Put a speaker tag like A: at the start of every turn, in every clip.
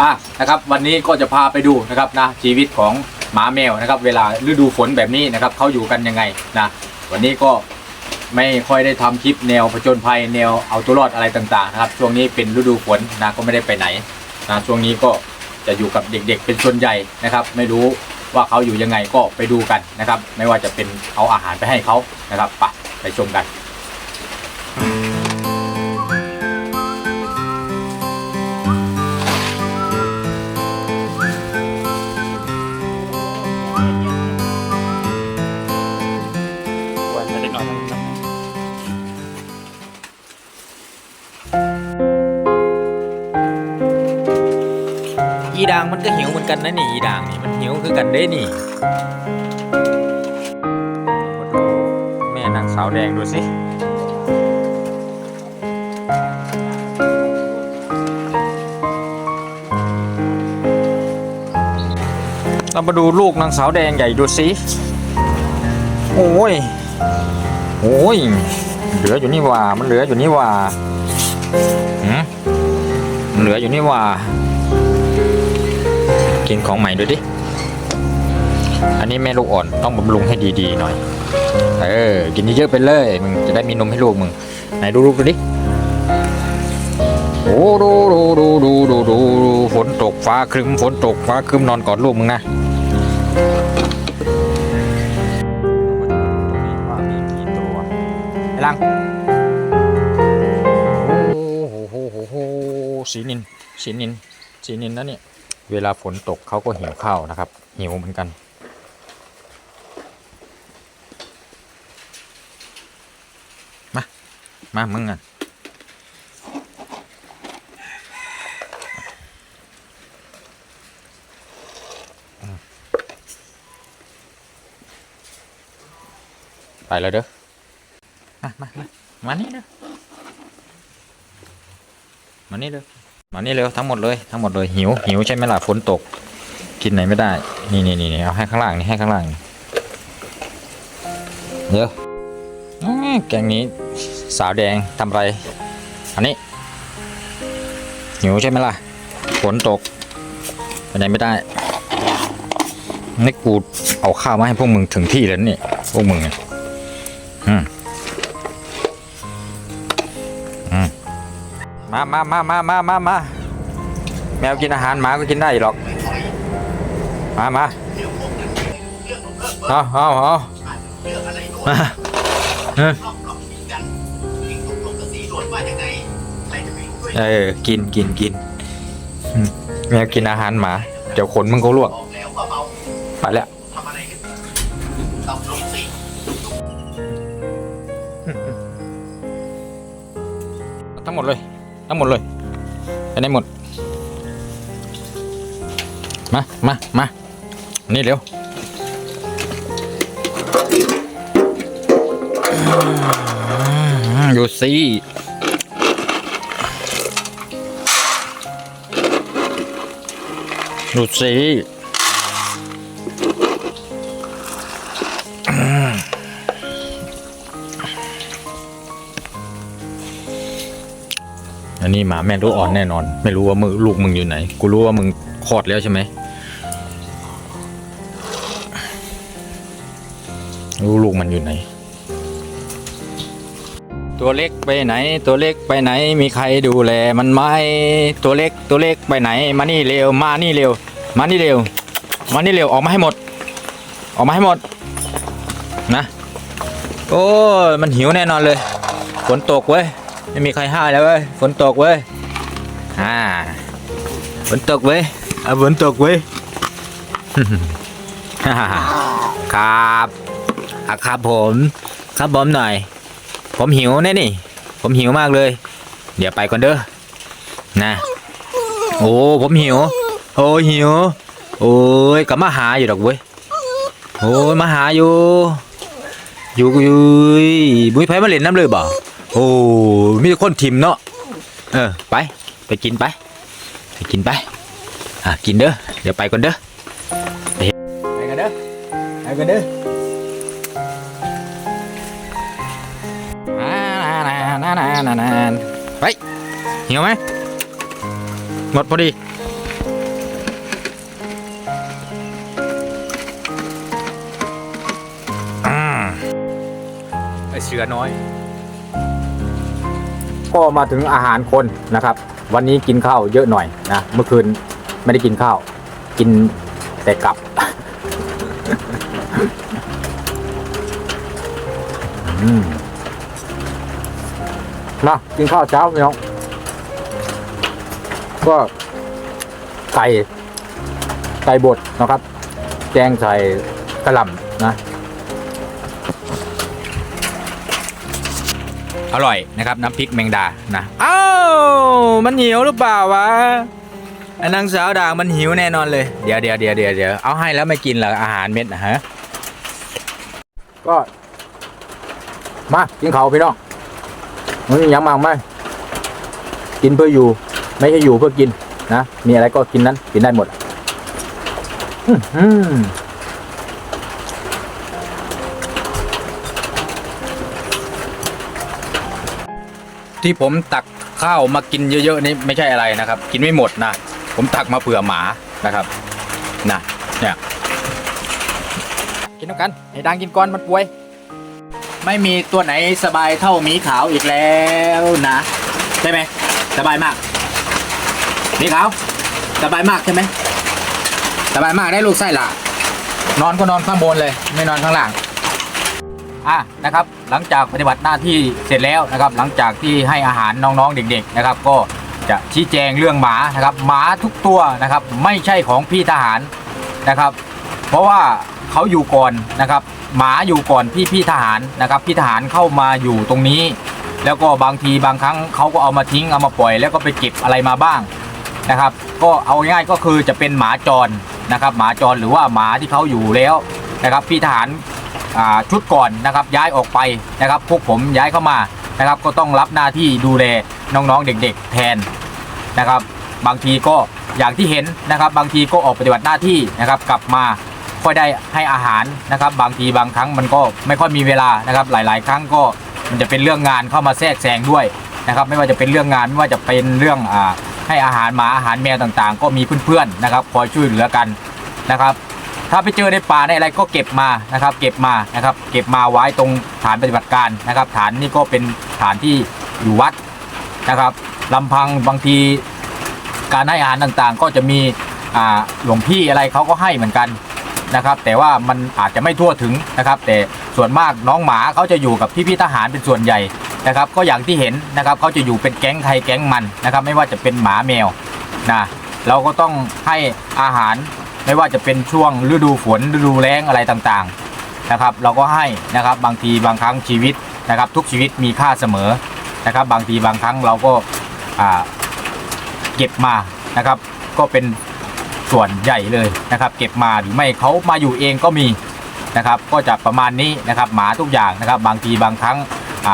A: อะนะครับวันนี้ก็จะพาไปดูนะครับนะชีวิตของหมาแมวนะครับ เวลาฤดูฝนแบบนี้นะครับเขาอยู่กันยังไงนะวันนี้ก็ไม่ค่อยได้ทำคลิปแนวผจญภัยแนวเอาตัวรอดอะไรต่างๆนะครับช่วงนี้เป็นฤดูฝนนะก็ไม่ได้ไปไหนนะช่วงนี้ก็จะอยู่กับเด็กๆ เป็นส่วนใหญ่นะครับ ไม่รู้ว่าเขาอยู่ยังไงก็ไปดูกันนะครับ ไม่ว่าจะเป็นเอาอาหารไปให้เขานะครับไปไปชมกันา
B: งมันก็หิวเหมือนกันนะนี่อีด่างนี่มันหิวคือกันได้นี่มาดูแม่นางสาวแดงดูสิเรามาดูลูกนางสาวแดงใหญ่ดูสิโอ้ยโอ้ยเหลืออยู่นี่ว่า มันเหลืออยู่นี่ว่าหืมเหลืออยู่นี่ว่า กินของใหม่ดูดิ อันนี้แม่ลูกอ่อนต้องบำรุงให้ดีๆหน่อย เออ กินเยอะๆไปเลย มึงจะได้มีนมให้ลูกมึง ไหนดูลูกดูดิ โอ้ดูดูดูดูดูดูดูฝนตกฟ้าครึ้มฝนตกฟ้าครึ้มนอนกอดลูกมึงนะว่ามีมีตัวไอ้ลังโอ้โหโหโหโหสีนินสีนินสีนินนะเนี่ย เวลาฝนตกเขาก็หิวข้าวนะครับ หิวเหมือนกัน มา มามึงอะไปแล้วเด้อ มา มา มา มานี่เด้อ มานี่เร็ว มานี่เร็วทั้งหมดเลยทั้งหมดเลยหิวหิวใช่ไหมล่ะฝนตก กินไหนไม่ได้ นี่นี่นี่เอาให้ข้างล่างนี่ให้ข้างล่างเดี๋ยวอื้อแกงนี้สาวแดงทำไร อันนี้ หิวใช่ไหมล่ะฝนตกไปไหนไม่ได้นี่กูเอาข้าวมาให้พวกมึงถึงที่แล้วนี่พวกมึงอืม มามามามามามามาแมวกินอาหารหมาก็กินได้หรอก มามาเอาเอาเอามาเออ กินกินกิน แมวกินอาหารหมา เดี๋ยวขนมึงก็ลวก ไปแล้วทั้งหมดเลย ทั้งหมดเลยไปไหนหมด มา มา มา นี่เร็วอยู่สิดูสิ อันนี้หมาแม่ลูกอ่อนแน่นอน ไม่รู้ว่ามึงลูกมึงอยู่ไหน กูรู้ว่ามึงคลอดแล้วใช่ไหมรู้ลูกมันอยู่ไหน ตัวเล็กไปไหน ตัวเล็กไปไหน มีใครดูแลมันไหมตัวเล็กตัวเล็กไปไหน มานี่เร็ว มานี่เร็ว มานี่เร็ว มานี่เร็วออกมาให้หมด ออกมาให้หมด นะ โอ้ยมันหิวแน่นอนเลยฝนตกเว้ย ไม่มีใครห้ามแล้วเว้ย ฝนตกเว้ย อ่า ฝนตกเว้ยอะฝนตกเว้ย ครับอะครับผม ครับผมหน่อย ผมหิวแน่นี่ ผมหิวมากเลย เดี๋ยวไปก่อนเด้อ นะ โอ้ ผมหิว โอ้หิว โอ้ยกลับมาหาอยู่ดอกเว้ย โอ้ยมาหาอยู่ อยู่อยู่บุ้ยไผมาเล่นน้ำเลยบ่ โอ้มีแต่คนถิ่มเนาะเออไป ไปกินไป ไปกินไป อะกินเด้อเดี๋ยวไปก่อนเด้อไปไปกันเด้อไปกันเด้อนานานานานาไปหิวไหมหมดพอดีอไอเสือน้อย ก็มาถึงอาหารคนนะครับ วันนี้กินข้าวเยอะหน่อยนะเมื่อคืนไม่ได้กินข้าว กินแต่กลับอืมากินข้าวเช้าพี่น้องก็ไก่ไก่บดนะครับ แกงใส่กระหล่ำนะ อร่อยนะครับน้ำพริกแมงดานะ
C: อ้าวมันหิวหรือเปล่าวะไอ้นางสาวด่างมันหิวแน่นอนเลย เดี๋ยวเดี๋ยวเดี๋ยวเดี๋ยวเดี๋ยวเอาให้แล้วไม่กินเหรออาหารเม็ดนะฮะ
B: ก็มากินข้าวพี่น้องมันมีหยังมากไหมกินเพื่ออยู่ ไม่ใช่อยู่เพื่อกินนะมีอะไรก็กินนั้นกินได้หมดอื้อ ที่ผมตักข้าวมากินเยอะๆนี่ไม่ใช่อะไรนะครับ กินไม่หมดนะ ผมตักมาเผื่อหมานะครับนะเนี่ยกินด้วกันไอ้ดังกินก่อนมันป่วย ไม่มีตัวไหนสบายเท่าหมีขาวอีกแล้วนะใช่ไหมสบายมากหมีขาวสบายมากใช่ไหมสบายมากได้ลูกไส้ละนอนก็นอนข้างบนเลย ไม่นอนข้างล่าง อะนะครับหลังจากปฏิบัติหน้าที่เสร็จแล้วนะครับ หลังจากที่ให้อาหารน้องๆเด็ก ๆนะครับ ก็จะชี้แจงเรื่องหมานะครับหมาทุกตัวนะครับ ไม่ใช่ของพี่ทหารนะครับ เพราะว่าเขาอยู่ก่อนนะครับ หมาอยู่ก่อนพี่พี่ทหารนะครับ พี่ทหารเข้ามาอยู่ตรงนี้ แล้วก็บางทีบางครั้งเขาก็เอามาทิ้งเอามาปล่อย แล้วก็ไปเก็บอะไรมาบ้างนะครับ ก็เอาง่ายก็คือจะเป็นหมาจรนะครับ หมาจรหรือว่าหมาที่เขาอยู่แล้วนะครับ พี่ทหาร อ่าชุดก่อนนะครับย้ายออกไปนะครับพวกผมย้ายเข้ามานะครับ ก็ต้องรับหน้าที่ดูแลน้องๆเด็ก ๆ แทนนะครับ บางทีก็อย่างที่เห็นนะครับ บางทีก็ออกปฏิบัติหน้าที่นะครับ กลับมาค่อยได้ให้อาหารนะครับ บางทีบางครั้งมันก็ไม่ค่อยมีเวลานะครับ หลาย ๆ ครั้งก็มันจะเป็นเรื่องงานเข้ามาแทรกแซงด้วยนะครับ ไม่ว่าจะเป็นเรื่องงานไม่ว่าจะเป็นเรื่องอ่าให้อาหารหมาอาหารแมวต่างๆ ก็มีเพื่อนๆนะครับ คอยช่วยเหลือกันนะครับ ถ้าไปเจอในป่าในอะไรก็เก็บมานะครับ เก็บมานะครับ เก็บมาไว้ตรงฐานปฏิบัติการนะครับ ฐานนี่ก็เป็นฐานที่อยู่วัดนะครับลำพังบางทีการให้อาหารต่างๆ ก็จะมีหลวงพี่อะไรเขาก็ให้เหมือนกันนะครับแต่ว่ามันอาจจะไม่ทั่วถึงนะครับ แต่ส่วนมากน้องหมาเขาจะอยู่กับพี่ๆทหารเป็นส่วนใหญ่นะครับ ก็อย่างที่เห็นนะครับเขาจะอยู่เป็นแก๊งใครแก๊งมันนะครับ ไม่ว่าจะเป็นหมาแมวนะเราก็ต้องให้อาหาร ไม่ว่าจะเป็นช่วงฤดูฝนฤดูแล้งอะไรต่างๆนะครับ เราก็ให้นะครับบางทีบางครั้งชีวิตนะครับ ทุกชีวิตมีค่าเสมอนะครับ บางทีบางครั้งเราก็เก็บมานะครับ ก็เป็นส่วนใหญ่เลยนะครับ เก็บมาหรือไม่เขามาอยู่เองก็มีนะครับ ก็จะประมาณนี้นะครับ หมาทุกอย่างนะครับ บางทีบางครั้ง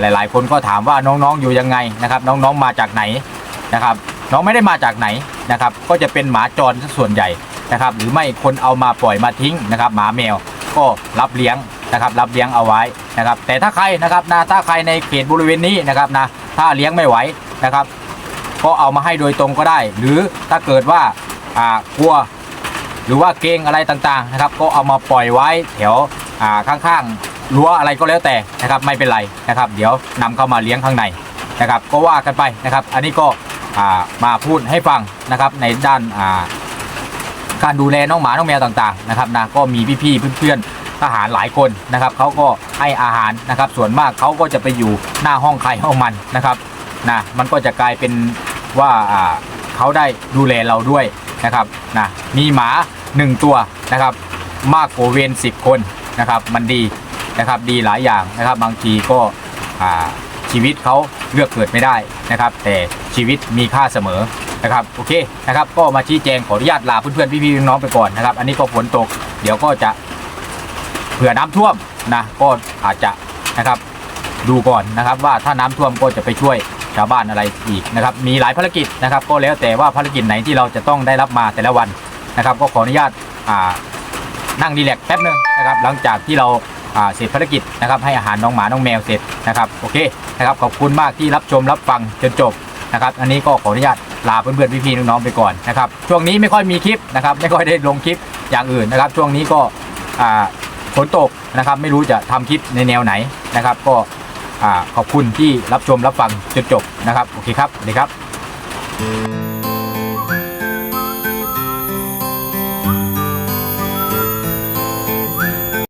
B: หลาย ๆ คนก็ถามว่าน้องๆอยู่ยังไงนะครับ น้องๆมาจากไหนนะครับ น้องไม่ได้มาจากไหนนะครับ ก็จะเป็นหมาจรส่วนใหญ่ นะครับหรือไม่คนเอามาปล่อยมาทิ้งนะครับหมาแมวก็รับเลี้ยงนะครับรับเลี้ยงเอาไว้นะครับแต่ถ้าใครนะครับนะถ้าใครในเขตบริเวณนี้นะครับนะถ้าเลี้ยงไม่ไหวนะครับ ก็เอามาให้โดยตรงก็ได้ หรือถ้าเกิดว่าอ่ากลัว หรือว่าเกงอะไรต่างๆนะครับ ก็เอามาปล่อยไว้แถวอ่าข้างๆรั้วอะไรก็แล้วแต่นะครับไม่เป็นไรนะครับ เดี๋ยวนำเข้ามาเลี้ยงข้างในนะครับ ก็ว่ากันไปนะครับ อันนี้ก็อ่ามาพูดให้ฟังนะครับในด้านอ่า การดูแลน้องหมาน้องแมวต่างๆนะครับนะก็มีพี่ๆเพื่อนๆทหารหลายคนนะครับเขาก็ให้อาหารนะครับ ส่วนมากเขาก็จะไปอยู่หน้าห้องใครห้องมันนะครับนะมันก็จะกลายเป็นว่าเขาได้ดูแลเราด้วยนะครับนะมีหมา 1 ตัวนะครับมากกว่าเวรสิบคนนะครับมันดีนะครับดีหลายอย่างนะครับ บางทีก็ชีวิตเขาเลือกเกิดไม่ได้นะครับ แต่ชีวิตมีค่าเสมอ นะครับโอเคนะครับก็มาชี้แจงขออนุญาตลาเพื่อนๆพี่ๆน้องๆไปก่อนนะครับ อันนี้ก็ฝนตก เดี๋ยวก็จะเผื่อน้ำท่วมนะก็อาจจะนะครับดูก่อนนะครับว่าถ้าน้ำท่วมก็จะไปช่วยชาวบ้านอะไรอีกนะครับมีหลายภารกิจนะครับ ก็แล้วแต่ว่าภารกิจไหนที่เราจะต้องได้รับมาแต่ละวันนะครับ ก็ขออนุญาตานั่งรีแลกแป๊บนึงนะครับ หลังจากที่เราเสร็จภารกิจนะครับ ให้อาหารน้องหมาน้องแมวเสร็จนะครับโอเคนะครับขอบคุณมากที่รับชมรับฟังจนจบนะครับ อันนี้ก็ขออนุญาต ลาเพื่อนๆพี่ๆน้องๆไปก่อนนะครับช่วงนี้ไม่ค่อยมีคลิปนะครับไม่ค่อยได้ลงคลิปอย่างอื่นนะครับ ช่วงนี้ก็ฝนตกนะครับไม่รู้จะทำคลิปในแนวไหนนะครับ ก็อขอบคุณที่รับชมรับฟังจนจบนะครับโอเคครับสวัสดีครับ